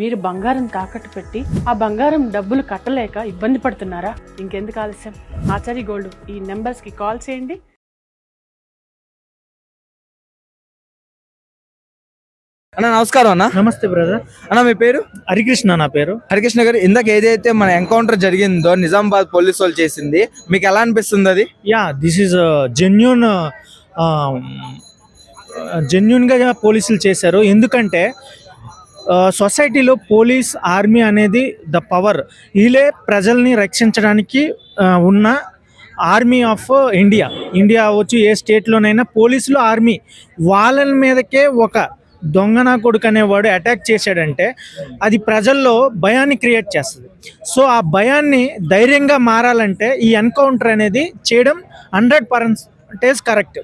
మీరు బంగారం తాకట్టు పెట్టి ఆ బంగారం డబ్బులు కట్టలేక ఇబ్బంది పడుతున్నారా? ఇంకెందుకు ఆలస్యం? ఆచారి గోల్డ్ ఈ నెంబర్స్కి కాల్ చేయండి. అన్న నమస్కారం అన్న. నమస్తే బ్రదర్. అన్న మీ పేరు? హరికృష్ణ నా పేరు. హరికృష్ణ గారు ఇందాక ఏదైతే మన ఎన్కౌంటర్ జరిగిందో నిజామాబాద్ పోలీసు వాళ్ళు చేసింది మీకు ఎలా అనిపిస్తుంది అది? యా దిస్ ఈజ్ జెన్యున్ జెన్యున్గా పోలీసులు చేశారు. ఎందుకంటే సొసైటీలో పోలీస్ ఆర్మీ అనేది ద పవర్. వీళ్ళే ప్రజల్ని రక్షించడానికి ఉన్న ఆర్మీ ఆఫ్ ఇండియా. ఇండియా అవ్వచ్చు ఏ స్టేట్లోనైనా పోలీసులు ఆర్మీ వాళ్ళ మీదకే ఒక దొంగనా కొడుకు అనేవాడు అటాక్ చేశాడంటే అది ప్రజల్లో భయాన్ని క్రియేట్ చేస్తుంది. సో ఆ భయాన్ని ధైర్యంగా మారాలంటే ఈ ఎన్కౌంటర్ అనేది చేయడం హండ్రెడ్ ఈస్ కరెక్ట్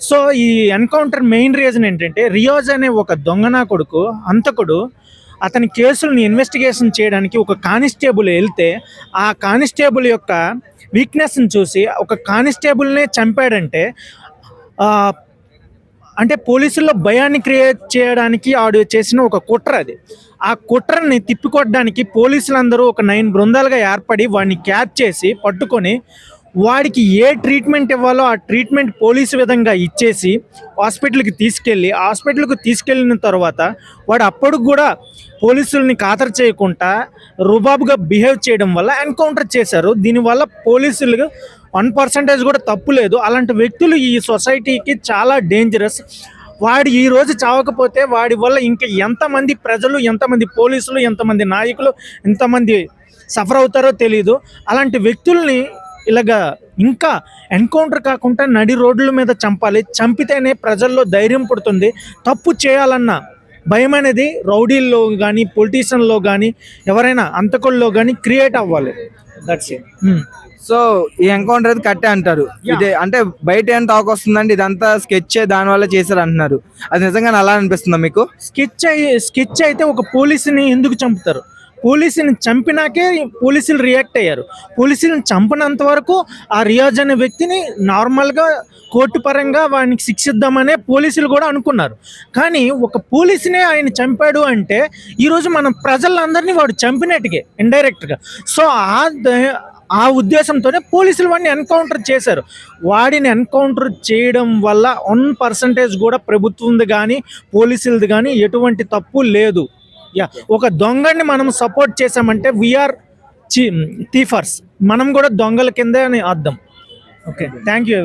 సో ఈ ఎన్కౌంటర్ మెయిన్ రీజన్ ఏంటంటే రియోజ్ అనే ఒక దొంగనా కొడుకు అంతకుడు అతని కేసులను ఇన్వెస్టిగేషన్ చేయడానికి ఒక కానిస్టేబుల్ వెళ్తే ఆ కానిస్టేబుల్ యొక్క వీక్నెస్ని చూసి ఒక కానిస్టేబుల్నే చంపాడంటే అంటే పోలీసుల్లో భయాన్ని క్రియేట్ చేయడానికి ఆడు చేసిన ఒక కుట్ర అది. ఆ కుట్రని తిప్పికొట్టడానికి పోలీసులందరూ ఒక నైన్ బృందాలుగా ఏర్పడి వాడిని క్యాచ్ చేసి పట్టుకొని వాడికి ఏ ట్రీట్మెంట్ ఇవ్వాలో ఆ ట్రీట్మెంట్ పోలీసు విధంగా ఇచ్చేసి హాస్పిటల్కి తీసుకెళ్ళి హాస్పిటల్కి తీసుకెళ్ళిన తర్వాత వాడు అప్పటికి కూడా పోలీసుల్ని ఖాతరు చేయకుండా రుబాబుగా బిహేవ్ చేయడం వల్ల ఎన్కౌంటర్ చేశారు. దీనివల్ల పోలీసులు వన్ పర్సంటేజ్ కూడా తప్పు లేదు. అలాంటి వ్యక్తులు ఈ సొసైటీకి చాలా డేంజరస్ వాడు ఈ రోజు చావకపోతే వాడి వల్ల ఇంకా ఎంతమంది ప్రజలు ఎంతమంది పోలీసులు ఎంతమంది నాయకులు ఎంతమంది సఫర్ అవుతారో తెలియదు అలాంటి వ్యక్తుల్ని ఇలాగా ఇంకా ఎన్కౌంటర్ కాకుండా నడి రోడ్ల మీద చంపాలి. చంపితేనే ప్రజల్లో ధైర్యం పుడుతుంది. తప్పు చేయాలన్న భయం అనేది రౌడీల్లో కానీ పొలిటీషియన్లో కానీ ఎవరైనా అంతకుల్లో కానీ క్రియేట్ అవ్వాలి. దట్స్ ఇట్ సో ఈ ఎన్కౌంటర్ అది కట్టే అంటారు. ఇదే అంటే బయట ఏం టాక్ వస్తుందండి ఇదంతా స్కెచ్ దాని వల్ల చేశారు అంటున్నారు అది నిజంగా అలా అనిపిస్తుందా మీకు? స్కెచ్ అయ్యి స్కెచ్ అయితే ఒక పోలీసుని ఎందుకు చంపుతారు? పోలీసుని చంపినాకే పోలీసులు రియాక్ట్ అయ్యారు. పోలీసులను చంపినంత వరకు ఆ రియాజ్ అనే వ్యక్తిని నార్మల్గా కోర్టు పరంగా వాడిని శిక్షిద్దామనే పోలీసులు కూడా అనుకున్నారు. కానీ ఒక పోలీసునే ఆయన చంపాడు అంటే ఈరోజు మనం ప్రజలందరినీ వాడు చంపినట్టుగా ఇండైరెక్ట్గా. సో ఆ ద- ఆ ఉద్దేశంతోనే పోలీసులు వాడిని ఎన్కౌంటర్ చేశారు. వాడిని ఎన్కౌంటర్ చేయడం వల్ల వన్ పర్సంటేజ్ కూడా ప్రభుత్వంది కానీ పోలీసులది కానీ ఎటువంటి తప్పు లేదు. యా ఒక దొంగని మనం సపోర్ట్ చేసామంటే వీఆర్ థీఫర్స్ మనం కూడా దొంగల కిందే అని అర్థం. Okay thank you